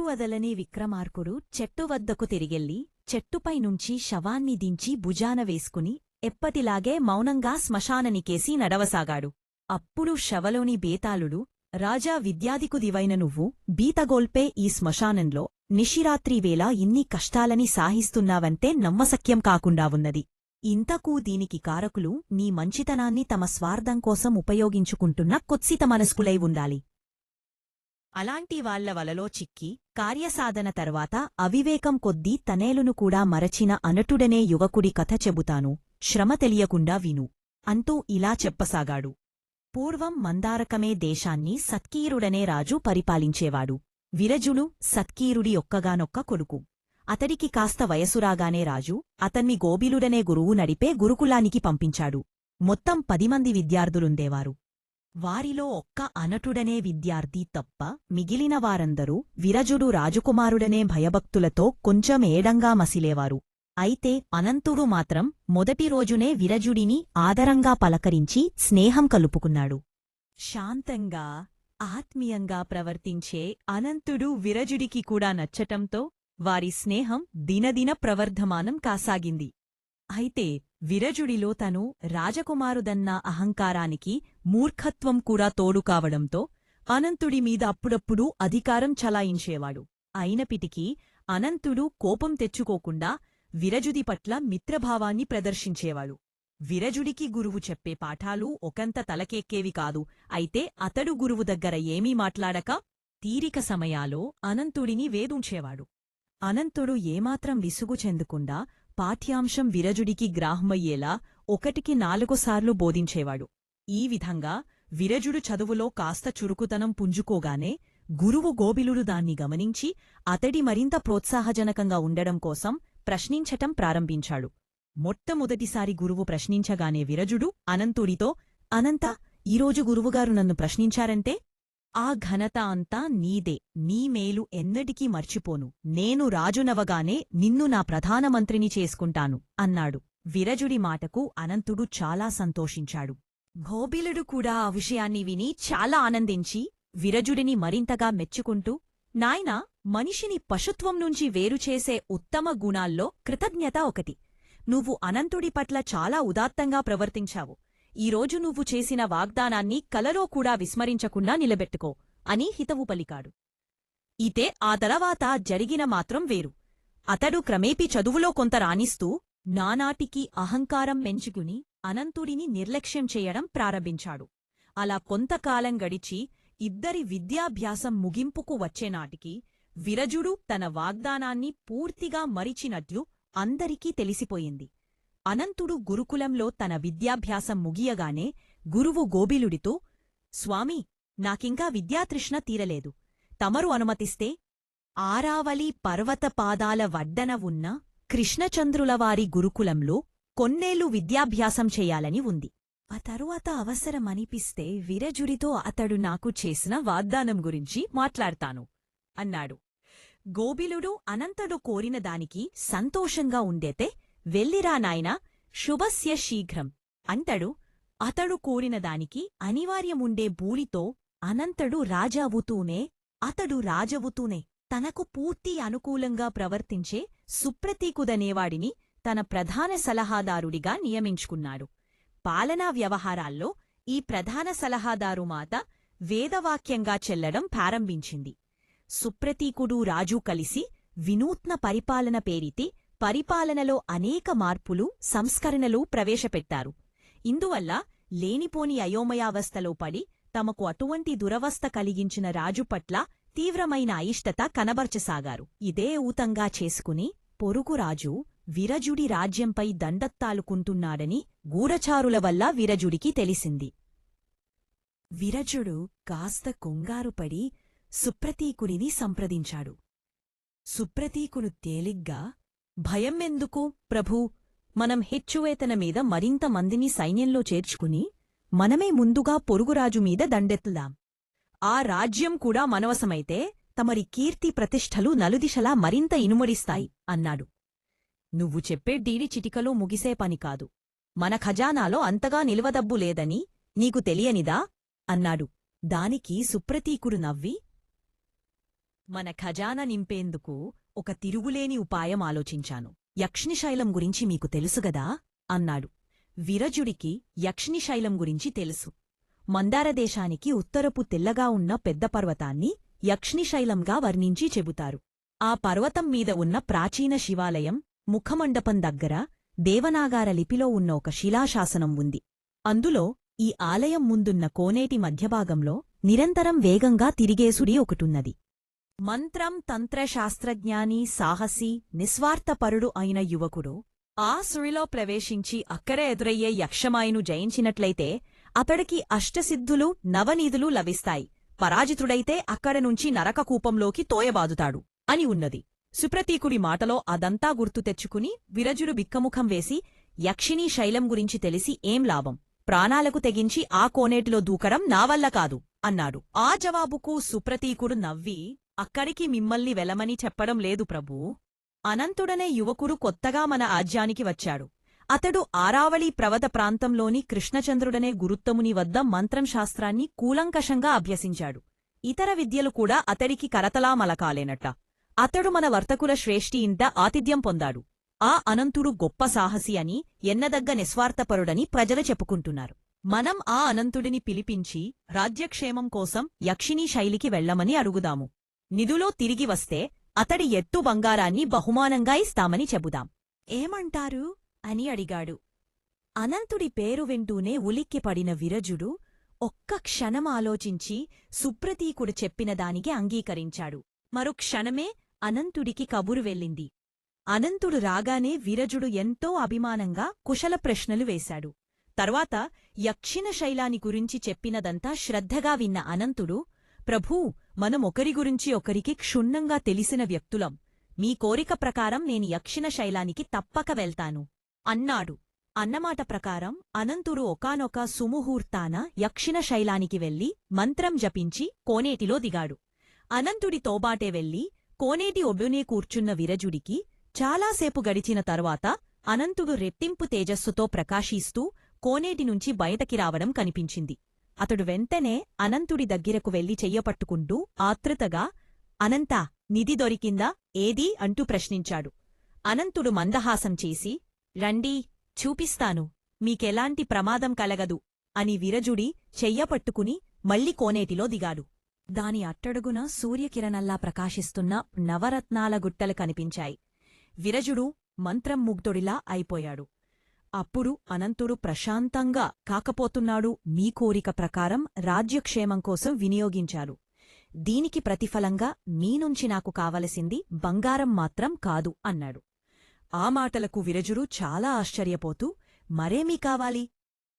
చెట్టువదలనే విక్రమార్కుడు చెట్టు వద్దకు తిరిగెళ్ళి చెట్టుపై నుంచి శవాన్ని దించి భుజాన వేసుకుని ఎప్పటిలాగే మౌనంగా శ్మశాననికేసి నడవసాగాడు. అప్పుడు శవలోని బేతాళుడు రాజా విద్యాధికుదివైన నువ్వు బీతగోల్పే ఈ శ్మశానంలో నిషిరాత్రివేళ ఇన్ని కష్టాలని సాహిస్తున్నావంటే నమ్మశక్యం కాకుండా ఉన్నది. ఇంతకూ దీనికి కారకులు నీ మంచితనాన్ని తమ స్వార్థం కోసం ఉపయోగించుకుంటున్న కొత్సిత మనస్కులై ఉండాలి. అలాంటి వాళ్ళ వలలో చిక్కి కార్యసాధన తర్వాత అవివేకం కొద్దీ తనేలును కూడా మరచిన అనటుడనే యువకుడి కథ చెబుతాను. శ్రమ తెలియకుండా విను. అంటూ ఇలా చెప్పసాగాడు. పూర్వం మందారకమే దేశాన్ని సత్కీరుడనే రాజు పరిపాలించేవాడు. విరజుడు సత్కీరుడి ఒక్కగానొక్క కొడుకు. అతడికి కాస్త వయసురాగానే రాజు అతన్ని గోబిలుడనే గురువు నడిపే గురుకులానికి పంపించాడు. మొత్తం పదిమంది విద్యార్థులుండేవారు. వారిలో ఒక్క అనటుడనే విద్యార్థి తప్ప మిగిలిన వారందరూ విరజుడు రాజకుమారుడనే భయభక్తులతో కొంచెం ఏడంగా మసిలేవారు. అయితే అనంతుడు మాత్రం మొదటి రోజునే విరజుడిని ఆదరంగా పలకరించి స్నేహం కలుపుకున్నాడు. శాంతంగా ఆత్మీయంగా ప్రవర్తించే అనంతుడు విరజుడికి కూడా నచ్చటంతో వారి స్నేహం దినదిన ప్రవర్ధమానం కాసాగింది. అయితే విరజుడిలో తను రాజకుమారుదన్న అహంకారానికి మూర్ఖత్వం కూడా తోడు కావడంతో అనంతుడి మీద అప్పుడప్పుడు అధికారం చలాయించేవాడు. అయినపిటికీ అనంతుడు కోపం తెచ్చుకోకుండా విరజుడి పట్ల మిత్రభావాన్ని ప్రదర్శించేవాడు. విరజుడికి గురువు చెప్పే పాఠాలు ఒకంత తలకెక్కేవి కాదు. అయితే అతడు గురువు దగ్గర ఏమీ మాట్లాడక తీరిక సమయాలో అనంతుడిని వేధుంచేవాడు. అనంతుడు ఏమాత్రం విసుగు చెందకుండా పాఠ్యాంశం విరజుడికి గ్రాహ్మయ్యేలా ఒకటికి నాలుగుసార్లు బోధించేవాడు. ఈ విధంగా విరజుడు చదువులో కాస్త చురుకుతనం పుంజుకోగానే గురువు గోబిలుడు దాన్ని గమనించి అతడి మరింత ప్రోత్సాహజనకంగా ఉండడం కోసం ప్రశ్నించటం ప్రారంభించాడు. మొట్టమొదటిసారి గురువు ప్రశ్నించగానే విరజుడు అనంతుడితో అనంత ఈరోజు గురువుగారు నన్ను ప్రశ్నించారంటే ఆ ఘనత అంతా నీదే. నీ మేలు ఎన్నటికీ మర్చిపోను. నేను రాజునవగానే నిన్ను నా ప్రధానమంత్రిని చేసుకుంటాను అన్నాడు. విరజుడి మాటకు అనంతుడు చాలా సంతోషించాడు. భోబిలుడు కూడా ఆ విషయాన్ని విని చాలా ఆనందించి విరజుడిని మరింతగా మెచ్చుకుంటూ నాయనా మనిషిని పశుత్వం నుంచి వేరుచేసే ఉత్తమ గుణాల్లో కృతజ్ఞత ఒకటి. నువ్వు అనంతుడి పట్ల చాలా ఉదాత్తంగా ప్రవర్తించావు. ఈరోజు నువ్వు చేసిన వాగ్దానాన్ని కలలో కూడా విస్మరించకుండా నిలబెట్టుకో అని హితవు పలికాడు. ఇతే ఆ తర్వాత జరిగిన మాత్రం వేరు. అతడు క్రమేపీ చదువులో కొంత రాణిస్తూ నానాటికి అహంకారం పెంచుకుని అనంతుడిని నిర్లక్ష్యం చేయడం ప్రారంభించాడు. అలా కొంతకాలం గడిచి ఇద్దరి విద్యాభ్యాసం ముగింపుకు వచ్చేనాటికి విరజుడు తన వాగ్దానాన్ని పూర్తిగా మరిచినట్లు అందరికీ తెలిసిపోయింది. అనంతుడు గురుకులంలో తన విద్యాభ్యాసం ముగియగానే గురువు గోబిలుడితో స్వామి నాకింకా విద్యాతృష్ణ తీరలేదు. తమరు అనుమతిస్తే ఆరావళి పర్వతపాదాల వడ్డన ఉన్న కృష్ణచంద్రులవారి గురుకులంలో కొన్నేళ్ళు విద్యాభ్యాసం చెయ్యాలని ఉంది ఆ తరువాత అవసరమనిపిస్తే విరజుడితో అతడు నాకు చేసిన వాగ్దానం గురించి మాట్లాడతాను అన్నాడు. గోబిలుడు అనంతడు కోరిన దానికి సంతోషంగా ఉండేతే వెళ్ళిరా నాయనా శుభస్య శీఘ్రం. అంతడు అతడు కోరినదానికి అనివార్యముండే బూలితో అనంతడు రాజావుతూనే అతడు రాజవుతూనే తనకు పూర్తి అనుకూలంగా ప్రవర్తించే సుప్రతీకుదనేవాడిని తన ప్రధాన సలహాదారుడిగా నియమించుకున్నాడు. పాలనా వ్యవహారాల్లో ఈ ప్రధాన సలహాదారు మాత వేదవాక్యంగా చెల్లడం ప్రారంభించింది. సుప్రతీకుడు రాజూ కలిసి వినూత్న పరిపాలన పేరితి పరిపాలనలో అనేక మార్పులు సంస్కరణలు ప్రవేశపెట్టారు. ఇందువల్ల లేనిపోని అయోమయావస్థలో పడి తమకు అటువంటి దురవస్థ కలిగించిన రాజు పట్ల తీవ్రమైన అయిష్టత కనబర్చసాగారు. ఇదే ఊతంగా చేసుకుని పొరుగురాజు విరజుడి రాజ్యంపై దండత్తాలుకుంటున్నాడని గూఢచారుల వల్ల విరజుడికి తెలిసింది. విరజుడు కాస్త కొంగారుపడి సుప్రతీకుడిని సంప్రదించాడు. సుప్రతీకుడు తేలిగ్గా భయం ఎందుకు ప్రభూ? మనం హెచ్చువేతన మీద మరింత మందిని సైన్యంలో చేర్చుకుని మనమే ముందుగా పొరుగురాజు మీద దండెత్తుదాం. ఆ రాజ్యం కూడా మనవసమైతే తమరి కీర్తి ప్రతిష్టలు నలుదిశలా మరింత ఇనుమడిస్తాయి అన్నాడు. నువ్వు చెప్పే డీడి చిటికలో ముగిసే పని కాదు. మన ఖజానాలో అంతగా నిల్వదబ్బు లేదని నీకు తెలియనిదా? అన్నాడు. దానికి సుప్రతీకుడు నవ్వి మన ఖజానా నింపేందుకు ఒక తిరుగులేని ఉపాయం ఆలోచించాను. యక్ష్నిశైలం గురించి మీకు తెలుసుగదా అన్నాడు. విరజుడికి యక్ష్నిశైలం గురించి తెలుసు. మందారదేశానికి ఉత్తరపు తెల్లగా ఉన్న పెద్ద పర్వతాన్ని యక్ష్నిశైలంగా వర్ణించి చెబుతారు. ఆ పర్వతం మీద ఉన్న ప్రాచీన శివాలయం ముఖమండపం దగ్గర దేవనాగార లిపిలో ఉన్న ఒక శిలాశాసనం ఉంది. అందులో ఈ ఆలయం ముందున్న కోనేటి మధ్యభాగంలో నిరంతరం వేగంగా తిరిగేసుడి ఒకటున్నది. మంత్రం తంత్రశాస్త్రజ్ఞాని సాహసి నిస్వార్థపరుడు అయిన యువకుడు. ఆ సుడిలో ప్రవేశించి అక్కడే ఎదురయ్యే యక్షమాయను జయించినట్లయితే అతడికి అష్టసిద్ధులు నవనీధులు లభిస్తాయి. పరాజితుడైతే అక్కడ నుంచి నరకకూపంలోకి తోయబాదుతాడు అని ఉన్నది. సుప్రతీకుడి మాటలో అదంతా గుర్తు తెచ్చుకుని విరజుడు బిక్కముఖం వేసి యక్షిణీ శైలం గురించి తెలిసి ఏం లాభం? ప్రాణాలకు తెగించి ఆ కోనేటిలో దూకడం నావల్ల కాదు అన్నాడు. ఆ జవాబుకు సుప్రతీకుడు నవ్వి అక్కడికి మిమ్మల్ని వెలమని చెప్పడం లేదు ప్రభూ. అనంతుడనే యువకుడు కొత్తగా మన ఆజ్యానికి వచ్చాడు. అతడు ఆరావళి ప్రవత ప్రాంతంలోని కృష్ణచంద్రుడనే గురుత్తముని వద్ద మంత్రం శాస్త్రాన్ని కూలంకషంగా అభ్యసించాడు. ఇతర విద్యలు కూడా అతడికి కరతలామలకాలేనట అతడు మన వర్తకుల శ్రేష్ఠి ఇంట ఆతిథ్యం పొందాడు. ఆ అనంతుడు గొప్ప సాహసి అని ఎన్నదగ్గ నిస్వార్థపరుడని ప్రజలు చెప్పుకుంటున్నారు. మనం ఆ అనంతుడిని పిలిపించి రాజ్యక్షేమం కోసం యక్షిణీ శైలికి వెళ్ళమని అడుగుదాము. నిధులో తిరిగి వస్తే అతడి ఎత్తు బంగారాన్ని బహుమానంగా ఇస్తామని చెబుదాం. ఏమంటారు? అని అడిగాడు. అనంతుడి పేరు వింటూనే ఉలిక్కిపడిన విరజుడు ఒక్క క్షణం ఆలోచించి సుప్రతీకుడు చెప్పిన దానికి అంగీకరించాడు. మరు క్షణమే అనంతుడికి కబురు వెళ్ళింది. అనంతుడు రాగానే విరజుడు ఎంతో అభిమానంగా కుశల ప్రశ్నలు వేశాడు. తర్వాత యక్షిణ శైలాని గురించి చెప్పినదంతా శ్రద్ధగా విన్న అనంతుడు ప్రభూ మనం ఒకరి గురించి ఒకరికి క్షుణ్ణంగా తెలిసిన వ్యక్తులం. మీ కోరిక ప్రకారం నేను యక్షిణ శైలానికి తప్పక వెళ్తాను. అన్నాడు. అన్నమాట ప్రకారం అనంతుడు ఒకానొక సుముహూర్తాన యక్షిణ శైలానికి వెళ్ళి మంత్రం జపించి కోనేటిలో దిగాడు. అనంతుడి తోబాటే వెళ్ళి కోనేటి ఒడ్డునే కూర్చున్న విరజుడికి చాలాసేపు గడిచిన తరువాత అనంతుడు రెట్టింపు తేజస్సుతో ప్రకాశిస్తూ కోనేటి నుంచి బయటకి రావడం కనిపించింది. అతడు వెంటనే అనంతుడి దగ్గిరకు వెళ్ళి చెయ్యపట్టుకుంటూ ఆతృతగా అనంతా నిధి దొరికిందా? ఏదీ? అంటూ ప్రశ్నించాడు. అనంతుడు మందహాసం చేసి రండి చూపిస్తాను. మీకెలాంటి ప్రమాదం కలగదు అని విరజుడి చెయ్యపట్టుకుని మళ్ళీ కోనేటిలో దిగాడు. దాని అట్టడుగున సూర్యకిరణల్లా ప్రకాశిస్తున్న నవరత్నాల గుట్టలు కనిపించాయి. విరజుడు మంత్రం ముగ్ధుడిలా అయిపోయాడు. అప్పుడు అనంతుడు ప్రశాంతంగా కాకపోతున్నాడు. మీ కోరిక ప్రకారం రాజ్యక్షేమం కోసం వినియోగించారు. దీనికి ప్రతిఫలంగా మీనుంచి నాకు కావలసింది బంగారం మాత్రం కాదు అన్నాడు. ఆ మాటలకు విరజుడు చాలా ఆశ్చర్యపోతూ మరేమీ కావాలి?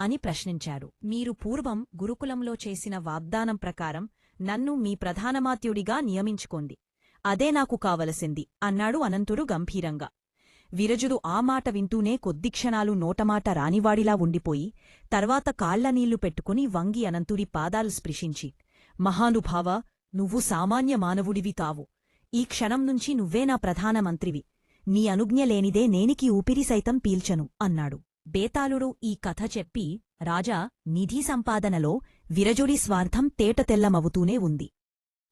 అని ప్రశ్నించాడు. మీరు పూర్వం గురుకులంలో చేసిన వాగ్దానం ప్రకారం నన్ను మీ ప్రధానమాత్యుడిగా నియమించుకోండి. అదే నాకు కావలసింది అన్నాడు అనంతుడు గంభీరంగా. విరజుడు ఆ మాట వింటూనే కొద్ది క్షణాలు నోటమాట రానివాడిలా ఉండిపోయి తర్వాత కాళ్ళనీళ్ళు పెట్టుకుని వంగి అనంతుడి పాదాలు స్పృశించి మహానుభావ నువ్వు సామాన్య మానవుడివి కావు. ఈ క్షణం నుంచి నువ్వే నా ప్రధానమంత్రివి నీ అనుజ్ఞ లేనిదే నేనికి ఊపిరి సైతం పీల్చను అన్నాడు. బేతాళుడు ఈ కథ చెప్పి రాజా నిధి సంపాదనలో విరజుడి స్వార్థం తేటతెల్లమవుతూనే ఉంది.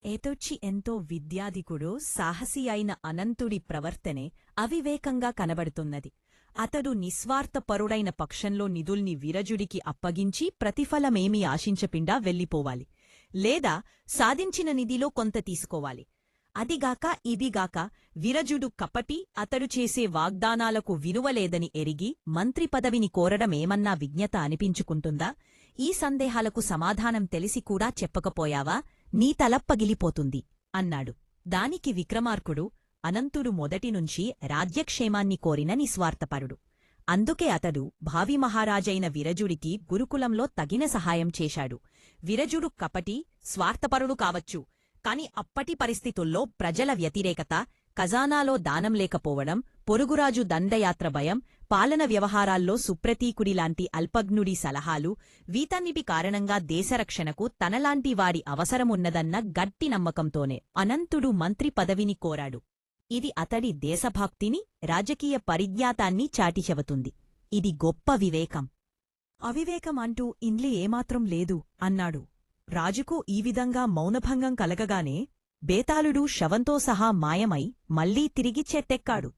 ఏతొచ్చి ఎంతో విద్యాధికుడు సాహసి అయిన అనంతుడి ప్రవర్తనే అవివేకంగా కనబడుతున్నది. అతడు నిస్వార్థపరుడైన పక్షంలో నిధుల్ని విరజుడికి అప్పగించి ప్రతిఫలమేమీ ఆశించపిండా వెళ్ళిపోవాలి. లేదా సాధించిన నిధిలో కొంత తీసుకోవాలి. అదిగాక ఇదిగాక విరజుడు కపటి అతడు చేసే వాగ్దానాలకు విలువలేదని ఎరిగి మంత్రి పదవిని కోరడమేమన్నా విజ్ఞత అనిపించుకుంటుందా? ఈ సందేహాలకు సమాధానం తెలిసి కూడా చెప్పకపోయావా? నీ తలప్పగిలిపోతుంది అన్నాడు. దానికి విక్రమార్కుడు అనంతుడు మొదటినుంచి రాజ్యక్షేమాన్ని కోరిన నిస్వార్థపరుడు. అందుకే అతడు భావిమహారాజైన విరజుడికి గురుకులంలో తగిన సహాయం చేశాడు. విరజుడు కపటి స్వార్థపరుడు కావచ్చు కాని అప్పటి పరిస్థితుల్లో ప్రజల వ్యతిరేకత ఖజానాలో దానం లేకపోవడం పొరుగురాజు దండయాత్ర భయం పాలన వ్యవహారాల్లో సుప్రతీకుడిలాంటి అల్పజ్ఞుడి సలహాలు వీటన్నిటి కారణంగా దేశరక్షణకు తనలాంటి వారి అవసరమున్నదన్న గట్టి నమ్మకంతోనే అనంతుడు మంత్రి పదవిని కోరాడు. ఇది అతడి దేశభాక్తిని రాజకీయ పరిజ్ఞాతాన్ని చాటిచెబుతుంది. ఇది గొప్ప వివేకం. అవివేకం అంటూ ఇండ్లి ఏమాత్రం లేదు అన్నాడు. రాజుకు ఈ విధంగా మౌనభంగం కలగగానే బేతాళుడు శవంతో సహా మాయమై మళ్ళీ తిరిగి చెట్టెక్కాడు.